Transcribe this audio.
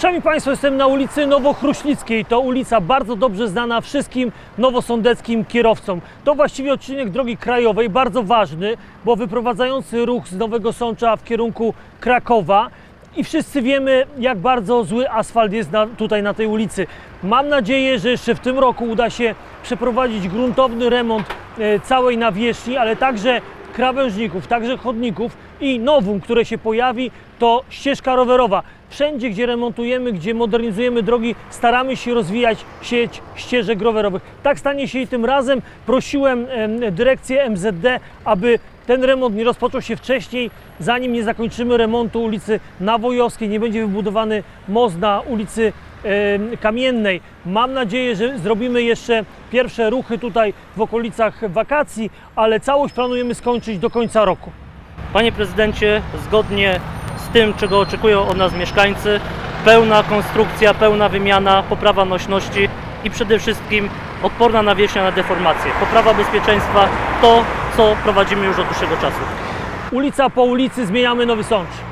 Szanowni Państwo, jestem na ulicy Nowochruślickiej. To ulica bardzo dobrze znana wszystkim nowosądeckim kierowcom. To właściwie odcinek drogi krajowej, bardzo ważny, bo wyprowadzający ruch z Nowego Sącza w kierunku Krakowa. I wszyscy wiemy, jak bardzo zły asfalt jest na, tutaj na tej ulicy. Mam nadzieję, że jeszcze w tym roku uda się przeprowadzić gruntowny remont e, całej nawierzchni, ale także krawężników, także chodników i nowum, które się pojawi, to ścieżka rowerowa. Wszędzie, gdzie remontujemy, gdzie modernizujemy drogi, staramy się rozwijać sieć ścieżek rowerowych. Tak stanie się i tym razem. Prosiłem em, dyrekcję MZD, aby ten remont nie rozpoczął się wcześniej, zanim nie zakończymy remontu ulicy Nawojowskiej, nie będzie wybudowany most na ulicy Kamiennej. Mam nadzieję, że zrobimy jeszcze pierwsze ruchy tutaj w okolicach wakacji, ale całość planujemy skończyć do końca roku. Panie prezydencie, zgodnie tym, czego oczekują od nas mieszkańcy, pełna konstrukcja, pełna wymiana, poprawa nośności i przede wszystkim odporna nawierzchnia na deformacje. Poprawa bezpieczeństwa to, co prowadzimy już od dłuższego czasu. Ulica po ulicy zmieniamy Nowy Sącz.